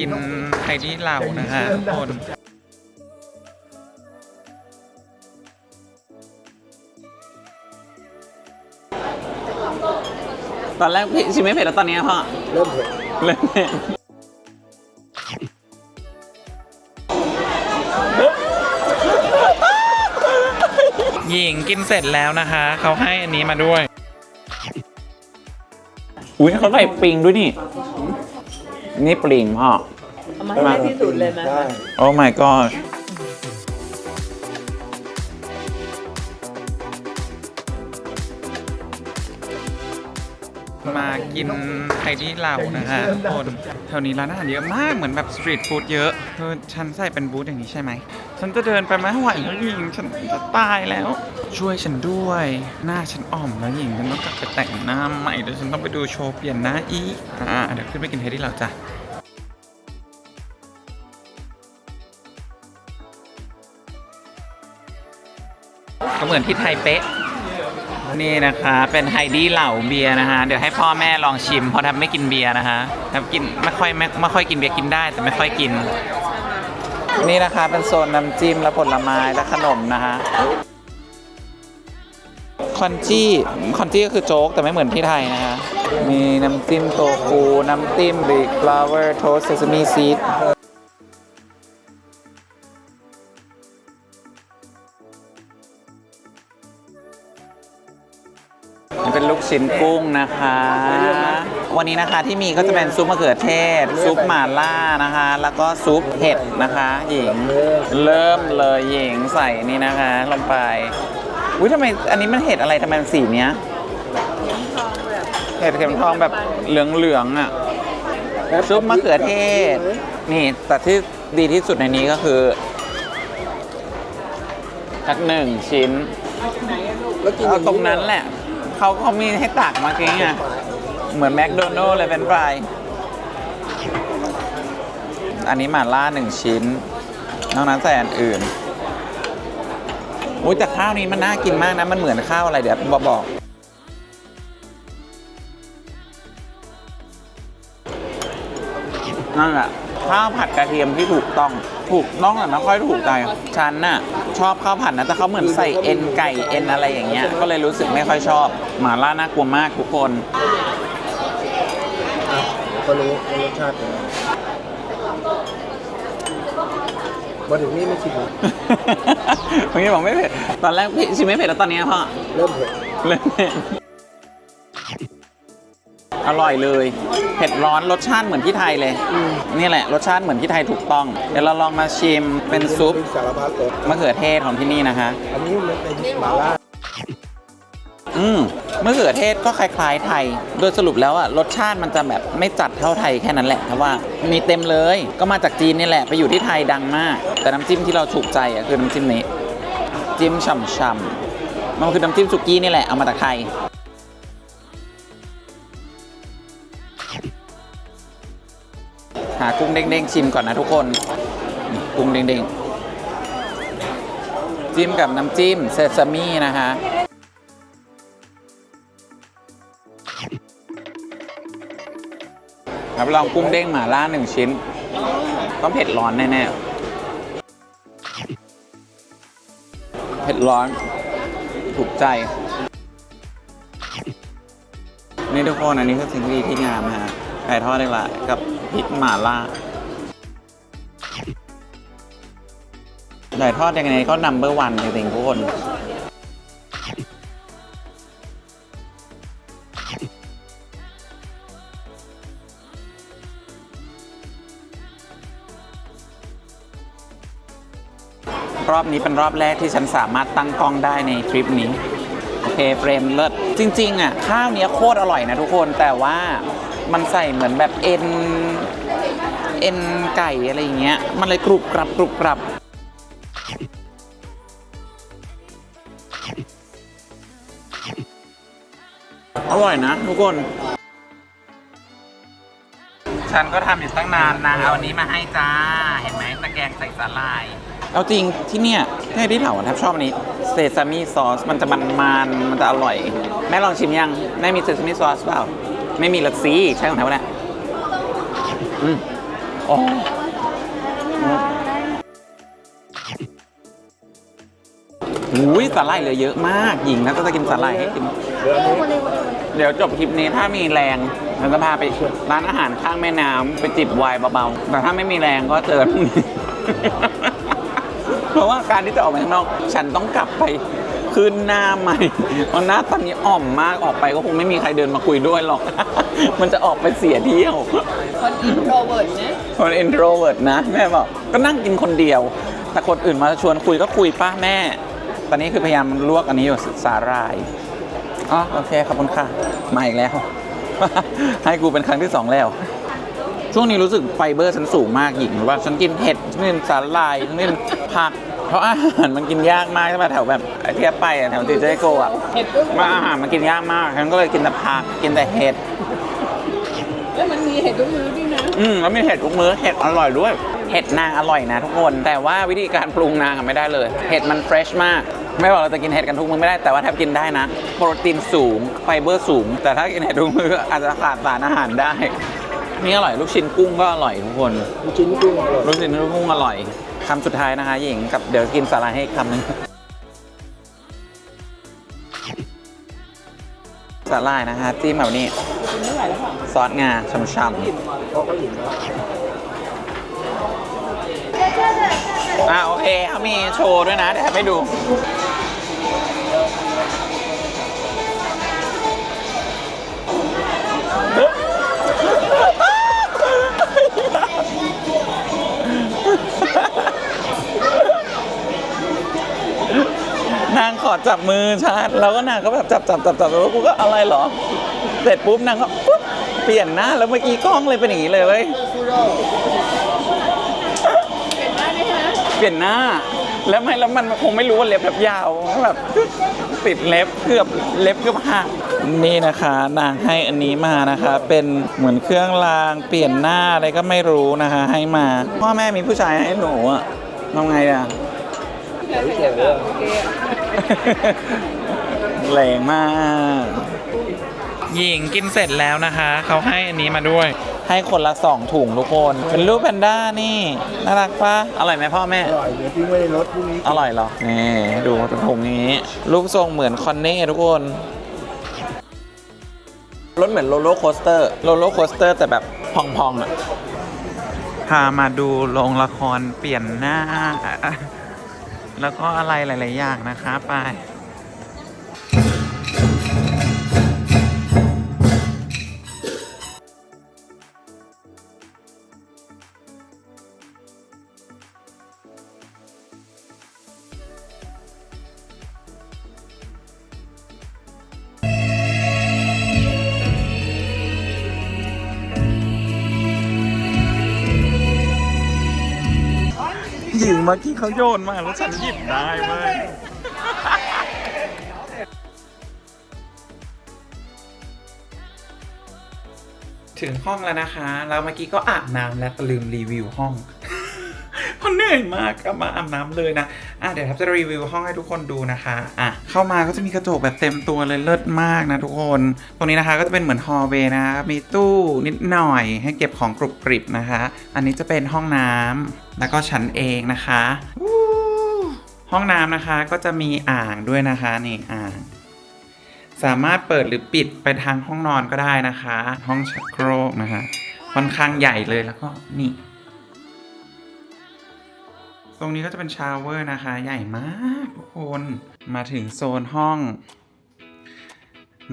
กินไข่ที่เหล่านะคะทุกคนตอนแรกพี่ชิมไม่เผ็ดแล้วตอนนี้พ่อเริ่มเผ็ดเริ่มเผ็ดหญิงกินเสร็จแล้วนะคะ เขาให้อันนี้มาด้วย อุ้ยเขาใส่ปิงด้วยนี่ นี่ปริงพ่อ เอามาให้ได้ที่สุดเลยไหมได้ โอ้ my god มากินไข่ที่เหล่านะคะทุกคนแถวนี้ร้านอาหารเยอะมากเหมือนแบบสตรีทฟู้ดเยอะเธอฉันใส่เป็นบูธอย่างนี้ใช่ไหม ฉันจะเดินไปไม่ไหวแล้วหญิง ฉันจะตายแล้ว ช่วยฉันด้วย หน้าฉันอ่อมแล้วหญิงฉันต้องกลับไปแต่งหน้าใหม่เดี๋ยวฉันต้องไปดูโชว์เปลี่ยนหน้าอีกอ่าเดี๋ยวขึ้นไปกินไข่ที่เหล่าจ้ะก็เหมือนที่ไทยเป๊ะ นี่นะคะเป็นไฮดี้เหล่าเบียร์นะคะเดี๋ยวให้พ่อแม่ลองชิมเพราะทำไม่กินเบียร์นะคะทำกินไม่ค่อยไม่ไม่ค่อยกินเบียร์กินได้แต่ไม่ค่อยกิน นี่นะคะเป็นโซนน้ำจิ้มและผลไม้และขนมนะคะคอนจี้คอนจี้ก็คือโจ๊ก แต่ไม่เหมือนที่ไทยนะคะมีน้ำจิ้มโตฟูน้ำจิ้มบิ๊กฟลาวเวอร์โทสเซซามิซีดเป็นลูกชิ้นกุ้งนะคะ วันนี้นะคะที่มีก็จะเป็นซุปมะเขือเทศ ซุปหม่าล่านะคะ แล้วก็ซุปเห็ดนะคะ หญิงเริ่มเลยหญิงใส่นี่นะคะลงไปอุ้ยทำไมอันนี้มันเห็ดอะไรทำไมมันสีเนี้ยเห็ดเข็มทองแบบเหลืองๆอะซุปมะเขือเทศ นี่แต่ที่ดีที่สุดในนี้ก็คือสักหนึ่งชิ้นแล้วกินอเอาย่างตรงนั้นแหละ เขาเขามีให้ตักมากินอะ เหมือนแมคโดนัลล์เลยเป็นฟรายอันนี้หมาล่าหนึ่งชิ้น นอกนั้นใส่อันอื่นอุ้ยแต่ข้าวนี้มันน่ากินมากนะ มันเหมือนข้าวอะไรเดี๋ยวบอกบอก นั่นแหละข้าวผัดกระเทียมที่ถูกต้อง ถูกต้องแต่ไม่ค่อยถูกใจฉันน่ะ ชอบข้าวผัดนะแต่เขาเหมือนใส่เอ็นไก่เอ็นอะไรอย่างเงี้ย ก็เลยรู้สึกไม่ค่อยชอบ หมาล่าน่ากลัวมากทุกคน ก็รู้ว่ารสชาติเป็นไงมาถึงนี่ไม่ชิมเมื่อกี้บอกไม่เผ็ด ตอนแรกพี่ชิมไม่เผ็ดแล้วตอนนี้พ่อเริ่มเผ็ดเริ่มเผ็ด อร่อยเลย เผ็ดร้อนรสชาติเหมือนที่ไทยเลย นี่แหละรสชาติเหมือนที่ไทยถูกต้อง เดี๋ยวเราลองมาชิมเป็นซุปมีสารพัดรสมะเขือเทศของที่นี่นะคะ อันนี้มันเป็นหม่าล่า อืมมะเขือเทศก็คล้ายๆไทย โดยสรุปแล้วอะรสชาติมันจะแบบไม่จัดเท่าไทยแค่นั้นแหละเพราะว่ามีเต็มเลย ก็มาจากจีนนี่แหละไปอยู่ที่ไทยดังมาก แต่น้ำจิ้มที่เราถูกใจอะคือน้ำจิ้มนี้ จิ้มฉ่ำๆมันคือน้ำจิ้มสุกี้นี่แหละเอามาจากไทยหากุ้งเด้งๆชิมก่อนนะทุกคนกุ้งเด้งๆจิ้มกับน้ำจิ้มเซซามินะคะ รับรองกุ้งเด้งหม่าล่าหนึ่งชิ้น ต้องเผ็ดร้อนแน่ๆ เผ็ดร้อน ถูกใจ นี่ทุกคนอันนี้คือสิ่งที่ดีที่งามฮะไก่ทอดเรียกละกับพริกหม่าล่าไก่ทอดยังไงก็นัมเบอร์วันจริงๆทุกคน รอบนี้เป็นรอบแรกที่ฉันสามารถตั้งกล้องได้ในทริปนี้ โอเคเฟรมเลิศจริงๆอะข้าวเนี้ยโคตรอร่อยนะทุกคนแต่ว่ามันใส่เหมือนแบบเอ็น เอ็นไก่อะไรอย่างเงี้ย มันเลยกรุบกรับกรุบกรับอร่อยนะทุกคน ฉันก็ทำอยู่ตั้งนานนะ เอาอันนี้มาให้จ้า เห็นไหมตะแกรงใส่สาลาย เอาจริงที่เนี่ยที่ที่เถาแทบชอบอันนี้เซซามิซอสมันจะมันมันๆมันจะอร่อย แม่ลองชิมยังแม่มีเซซามิซอสเปล่า ไม่มีละซีใช่ของแถวเนี่ยอืมโอ้อุ้ยสาหร่ายเหลือเยอะมากหญิงนะก็จะกินสาหร่ายให้กินเดี๋ยวนี้เดี๋ยวจบคลิปนี้ถ้ามีแรงเราจะพาไปร้านอาหารข้างแม่น้ำไปจิบไวน์เบาๆ แต่ถ้าไม่มีแรงก็เจอพรุ่งนี้ เพราะว่าการที่จะออกไปข้างนอก ฉันต้องกลับไปคืนหน้าใหม่เพราะหน้าตอนนี้อ่อมมากออกไปก็คงไม่มีใครเดินมาคุยด้วยหรอก มันจะออกไปเสียเที่ยวคนอินโทรเวิร์ดนะคน introvert นะแม่บอกก็นั่งกินคนเดียว แต่คนอื่นมาชวนคุยก็คุยป้าแม่ ตอนนี้คือพยายามลวกอันนี้อยู่สาหร่ายอ๋อโอเคขอบคุณค่ะมาอีกแล้ว ให้กูเป็นครั้งที่สองแล้ว ช่วงนี้รู้สึกไฟเบอร์ฉันสูงมากหญิงว่าฉันกินเห็ดฉันกินสาหร่ายฉันกินผัก เพราะอาหารมันกินยากมากใช่ป่ะแถวแบบไอ้เทียบไปอะแถวติเจโกอะเห็ดก็มาอาหารมันกินยากมากฉันก็เลยกินแต่ผักกินแต่เห็ดแล้วมันมีเห็ดทุกมื้อด้วยนะอืมแล้วมีเห็ดทุกมื้อเห็ดอร่อยด้วย เห็ดนางอร่อยนะทุกคน แต่ว่าวิธีการปรุงนางอะไม่ได้เลย เห็ดมันเฟรชมาก ไม่บอกเราจะกินเห็ดกันทุกมื้อไม่ได้แต่ว่าถ้ากินได้นะ โปรตีนสูงไฟเบอร์สูง แต่ถ้ากินเห็ดทุกมื้ออาจจะขาดสารอาหารได้ นี่อร่อยลูกชิ้นกุ้งก็อร่อยทุกคน ลูกชิ้นกุ้งอร่อยลูกชิ้นกุ้งอร่อยคำสุดท้ายนะคะหญิงกับเดี๋ยวกินสาหร่ายให้อีกคำหนึ่งสาหร่ายนะคะจิ้มแบบนี้ไม่ไหวแล้วค่ะซอสงาช่ำๆเพราะเขาอิ่มแล้วอ่าโอเคเขามีโชว์ด้วยนะเดี๋ยวให้ไปดู นางขอจับมือชาติแล้วก็นางก็แบบจับจับจับจับแล้วกูก็อะไรเหรอ เสร็จปุ๊บนางก็ปุ๊บเปลี่ยนหน้าแล้วเมื่อกี้กล้องเลยเป็นอย่างนี้เลยเว้ยเปลี่ยนหน้า แล้วไม่แล้วมันคงไม่รู้ว่าเล็บแบบยาวแบบติดเล็บเกือบเล็บเกือบหักนี่นะคะนางให้อันนี้มานะคะ เป็นเหมือนเครื่องรางเปลี่ยนหน้าอะไรก็ไม่รู้นะคะ ให้มา พ่อแม่มีผู้ชายให้หนูอะทำไงอะ เจ๋งเลยโอเคแรงมาก หญิงกินเสร็จแล้วนะคะ เขาให้อันนี้มาด้วย ให้คนละสองถุงทุกคน เป็นรูปแพนด้านี่ น่ารักปะอร่อยไหมพ่อแม่ อร่อย เดี๋ยวทิ้งไว้ในรถพรุ่งนี้ อร่อยเหรอ นี่ ดูถุงนี้ รูปทรงเหมือนคอนเน่ทุกคน รถเหมือนโรลโลโคสเตอร์ โรลโลโคสเตอร์แต่แบบพองๆอะ พามาดูโรงละครเปลี่ยนหน้า แล้วก็อะไรหลาย ๆ อย่างนะคะไป เมื่อกี้เขาโยนมาแล้วฉันหยิบได้เว้ยถึงห้องแล้วนะคะ แล้วเมื่อกี้ก็อาบน้ำและลืมรีวิวห้อง เพราะเหนื่อยมากมาอาบน้ำเลยนะอะเดี๋ยวทับจะรีวิวห้องให้ทุกคนดูนะคะอะเข้ามาก็จะมีกระจกแบบเต็มตัวเลยเลิศมากนะทุกคน ตรงนี้นะคะก็จะเป็นเหมือนฮอลเวย์นะคะมีตู้นิดหน่อยให้เก็บของกรุบกริบนะคะ อันนี้จะเป็นห้องน้ำแล้วก็ชั้นเองนะคะห้องน้ำนะคะก็จะมีอ่างด้วยนะคะนี่อ่าง สามารถเปิดหรือปิดไปทางห้องนอนก็ได้นะคะ ห้องชักโครกนะคะค่อนข้างใหญ่เลยแล้วก็นี่ ตรงนี้ก็จะเป็นชาวเวอร์นะคะ ใหญ่มากทุกคน มาถึงโซนห้อง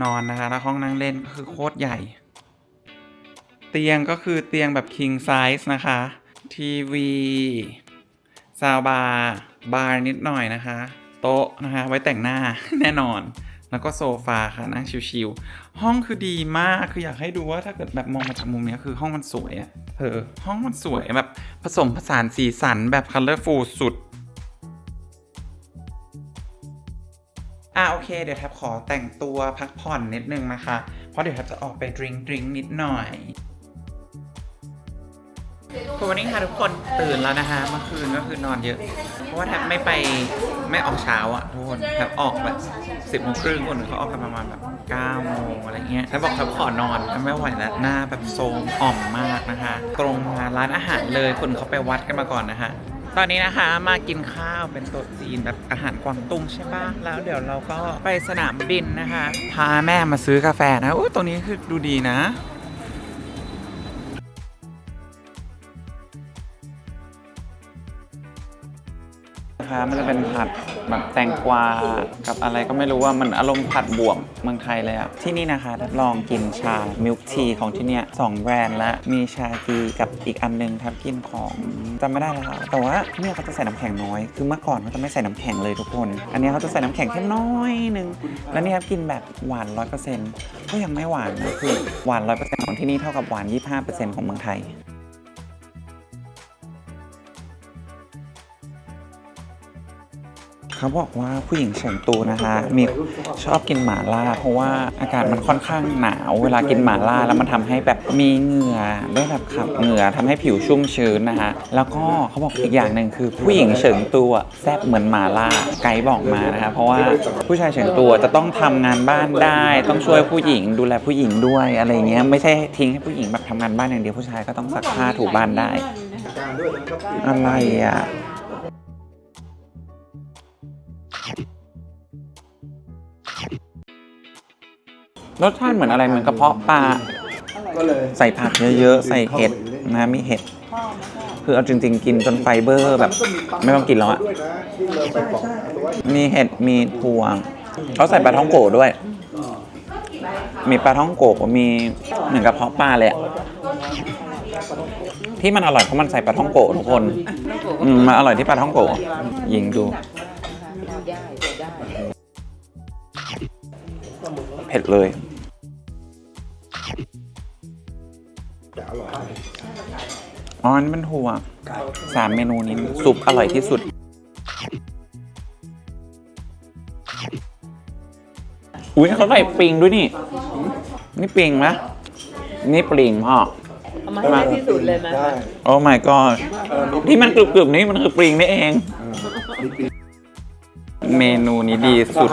นอนนะคะ แล้วห้องนั่งเล่นก็คือโคตรใหญ่ เตียงก็คือเตียงแบบ king size นะคะ ทีวีซาวบาร์บาร์นิดหน่อยนะคะ โต๊ะนะคะ ไว้แต่งหน้าแน่นอน แล้วก็โซฟาค่ะนั่งชิวๆห้องคือดีมาก คืออยากให้ดูว่าถ้าเกิดแบบมองมาจากมุมนี้คือห้องมันสวยอะเออ ห้องมันสวยแบบผสมผสานสีสันแบบคัลเลอร์ฟูลสุด อะโอเค เดี๋ยวแท็บขอแต่งตัวพักผ่อนนิดนึงนะคะ เพราะเดี๋ยวแท็บจะออกไปดริงดริงนิดหน่อย คือวันนี้ค่ะทุกคนตื่นแล้วนะคะเมื่อคืนก็คือนอนเยอะ เพราะว่าแทบไม่ไปไม่ออกเช้าอะทุกคนแทบออกแบบสิบโมงครึ่งคนอื่นเขาออกกันประมาณแบบเก้าโมงอะไรเงี้ยแล้วบอกแทบขอนอนไม่ไหวแล้วหน้าแบบโทรมอ่อมมากนะคะ ตรงมาร้านอาหารเลยคนเขาไปวัดกันมาก่อนนะคะตอนนี้นะคะมากินข้าวเป็นโต๊ะจีนแบบอาหารกวางตุ้งใช่ปะแล้วเดี๋ยวเราก็ไปสนามบินนะคะ พาแม่มาซื้อกาแฟนะอุ้ยตรงนี้คือดูดีนะ นะคะ มันจะเป็นผัดแบบแตงกวากับอะไรก็ไม่รู้ว่ามันอารมณ์ผัดบวกเมืองไทยเลยอะที่นี่นะคะทับลองกินชามิลค์ทีของที่เนี่ยสองแบรนด์ละมีชากีกับอีกอันหนึงทับกินของจำไม่ได้แล้วค่ะแต่ว่าที่เนี่ยเขาจะใส่น้ำแข็งน้อย คือเมื่อก่อนเขาจะไม่ใส่น้ำแข็งเลยทุกคน อันนี้เขาจะใส่น้ำแข็งแค่น้อยหนึงแล้วนี่ครับกินแบบหวานร้อยเปอร์เซ็นต์ก็ยังไม่หวานนะคือหวานร้อยเปอร์เซ็นต์ของที่นี่เท่ากับหวานยี่สิบห้าเปอร์เซ็นต์ของเมืองไทย เขาบอกว่าผู้หญิงเฉิงตูนะคะมีชอบกินหมาล่า เพราะว่าอากาศมันค่อนข้างหนาว เวลากินหมาล่าแล้วมันทำให้แบบมีเหงื่อได้แบบขับเหงื่อทำให้ผิวชุ่มชื้นนะคะแล้วก็เขาบอกอีกอย่างหนึ่งคือผู้หญิงเฉิงตูแซ่บเหมือนหมาล่าไกด์บอกมานะคะเพราะว่าผู้ชายเฉิงตูจะต้องทำงานบ้านได้ ต้องช่วยผู้หญิงดูแลผู้หญิงด้วยอะไรเงี้ยไม่ใช่ทิ้งให้ผู้หญิงแบบทำงานบ้านอย่างเดียวผู้ชายก็ต้องซักผ้าถูบ้านได้ อะไรอะ รสชาติเหมือนอะไรเหมือนกระเพาะปลาก็เลย ใส่ผักเยอะๆ ใส่เห็ดนะมีเห็ด คือเอาจริง ๆ กินจนไฟเบอร์แบบ ไม่ต้องกินแล้วอะด้วยนะที่เราไปบอกตัวมีเห็ดมีถั่วเขาใส่ปลาท่องโกะด้วย มีปลาท่องโกะมีเหมือนกระเพาะปลาเลยอะที่มันอร่อยเพราะมันใส่ปลาท่องโกะทุกคนอืมมันอร่อยที่ปลาท่องโกะยิงดู เผ็ดเลย อ๋ออันนี้เป็นถั่วสามเมนูนี้ซุปอร่อยที่สุด อุ้ยเขาใส่ปิงด้วยนี่ นี่ปิงไหมนี่ปลิงพ่อเอามาให้ได้ที่สุดเลยไหมได้โอ้ my god ที่มันกรึบๆนี่มันคือปลิงนี่เอง เมนูนี้ดีสุด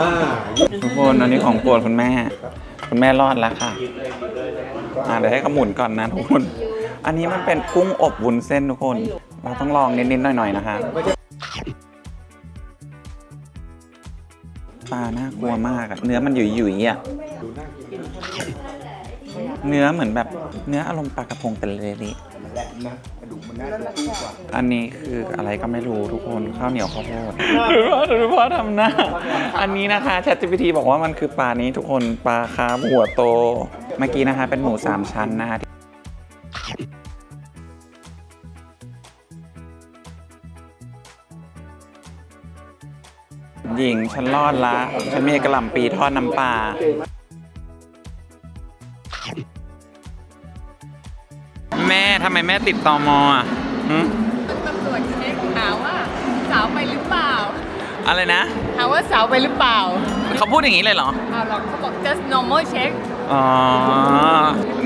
ทุกคนอันนี้ของโปรดคุณแม่ คุณแม่รอดแล้วค่ะ อ่าเดี๋ยวให้เขาหมุนก่อนนะทุกคน อันนี้มันเป็นกุ้งอบวุ้นเส้นทุกคน เราต้องลองนิดๆหน่อยๆ นะคะปลาน่ากลัวมากอะเนื้อมันหยุ่ยๆอะดูน่ากินเนื้อเหมือนแบบเนื้ออารมณ์ปลากระพงแต่เละมันแหลมนะกๆอันนี้คืออะไรก็ไม่รู้ทุกคนข้าวเหนียวข้าวโพดหรือว่าหรือว่าทำหน้า อันนี้นะคะ ChatGPT บอกว่ามันคือปลานี้ทุกคนปลาคาร์ฟหัวโต เมื่อกี้นะคะเป็นหมูสามชั้นนะคะ ฉันรอดละ ฉันมีกระหล่ำปีทอดน้ำปลาแม่ทำไมแม่ติดตอมอะหึตำรวจเช็คหาว่าสาวไปหรือเปล่าอะไรนะ หาว่าสาวไปหรือเปล่าเขาพูดอย่างนี้เลยเหรอเอาหรอกเขาบอก just normal check อ๋อ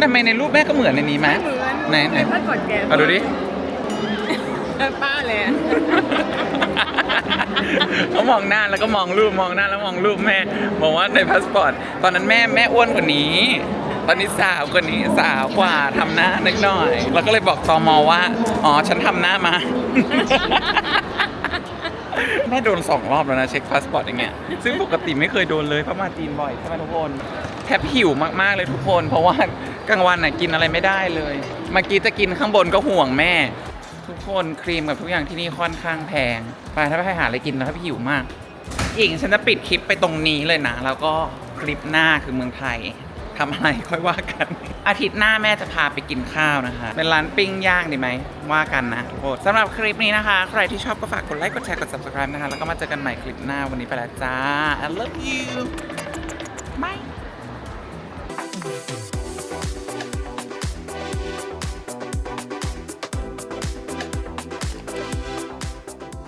ทำไมในรูปแม่ก็เหมือนในนี้ไหมเหมือนไหนไหนพาสปอร์ตแกเอาดูดิ ป้าเลยอะ เขามองหน้าแล้วก็มองรูปมองหน้าแล้วมองรูปแม่ บอกว่าในพาสปอร์ต ตอนนั้นแม่แม่อ้วนกว่านี้ ตอนนี้สาวกว่านี้สาวกว่าทำหน้านิดหน่อย แล้วก็เลยบอกตอมอว่า อ๋อฉันทำหน้ามา แม่โดนสองรอบแล้วนะเช็คพาสปอร์ตอย่างเงี้ย ซึ่งปกติไม่เคยโดนเลยเพราะมาจีนบ่อยใช่ไหมทุกคนแทบหิวมากๆเลยทุกคน เพราะว่ากลางวันน่ะกินอะไรไม่ได้เลย เมื่อกี้จะกินข้างบนก็ห่วงแม่ ทุกคนครีมกับทุกอย่างที่นี่ค่อนข้างแพง ไปถ้าไปหาอะไรกินแล้วถ้าหิวมากหญิงฉันจะปิดคลิปไปตรงนี้เลยนะ แล้วก็คลิปหน้าคือเมืองไทยทำอะไรค่อยว่ากัน อาทิตย์หน้าแม่จะพาไปกินข้าวนะคะ เป็นร้านปิ้งย่างดีไหมว่ากันนะทุกคนสำหรับคลิปนี้นะคะ ใครที่ชอบก็ฝากกดไลค์กดแชร์กด subscribe นะคะ แล้วก็มาเจอกันใหม่คลิปหน้าวันนี้ไปแล้วจ้า I love you bye